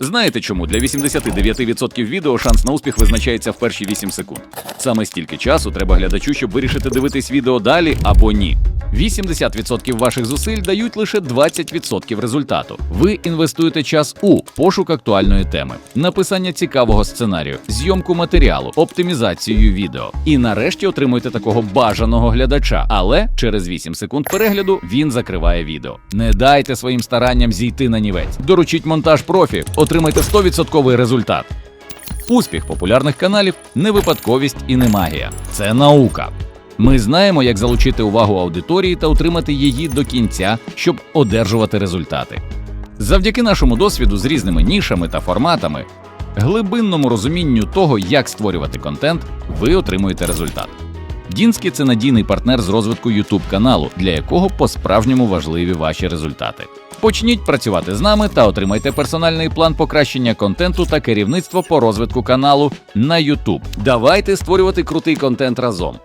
Знаєте чому для 89% відео шанс на успіх визначається в перші 8 секунд? Саме стільки часу треба глядачу, щоб вирішити дивитись відео далі або ні. 80% ваших зусиль дають лише 20% результату. Ви інвестуєте час у пошук актуальної теми, написання цікавого сценарію, зйомку матеріалу, оптимізацію відео. І нарешті отримуєте такого бажаного глядача. Але через 8 секунд перегляду він закриває відео. Не дайте своїм старанням зійти на нівець. Доручіть монтаж профі, отримайте 100% результат. Успіх популярних каналів не випадковість і не магія. Це наука. Ми знаємо, як залучити увагу аудиторії та утримати її до кінця, щоб одержувати результати. Завдяки нашому досвіду з різними нішами та форматами, глибинному розумінню того, як створювати контент, ви отримуєте результат. Дінський це надійний партнер з розвитку YouTube каналу, для якого по-справжньому важливі ваші результати. Почніть працювати з нами та отримайте персональний план покращення контенту та керівництво по розвитку каналу на YouTube. Давайте створювати крутий контент разом.